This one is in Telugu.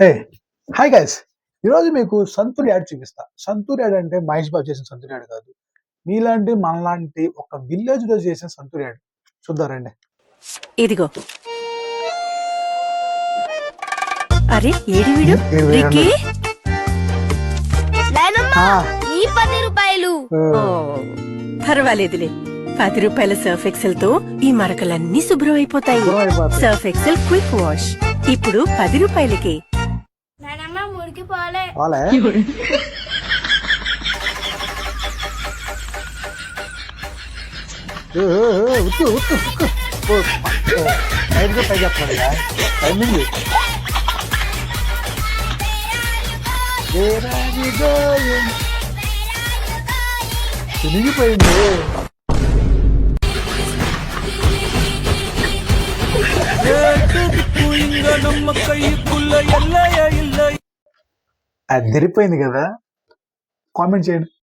Hey hi guys. ఈరోజు మీకు సంతూర్ యాడ్ చూపిస్తా. సంతూర్ యాడ్ అంటే మహేష్ బాబు చేసిన సంతూర్ యాడ్ కాదు. మీలాంటి మనలాంటి ఒక విలేజ్లో చేసిన సంతూర్ యాడ్. చూద్దారండి ఇదిగో. అరే ఏడి వీడు? ఈ పది రూపాయలు. పర్వాలేదులే. పది రూపాయల సర్ఫ్ ఎక్సెల్తో ఈ మరకలన్నీ శుభ్రం అయిపోతాయి శుభ్రం అయిపోతాయి. Surf Excel quick wash. ఇప్పుడు పది రూపాయలకి ജോലിക്ക് പോലെ പോലെ ഉത്തു ഉത്തു ടൈമിൽ പൈജാപ്പറില്ല ടൈമിൽ എനിക്ക് പോയില്ലേ நம்ம கைக்குள்ள எல்லையா இல்லை అదిరిపోయింది కదా? కామెంట్ చేయండి.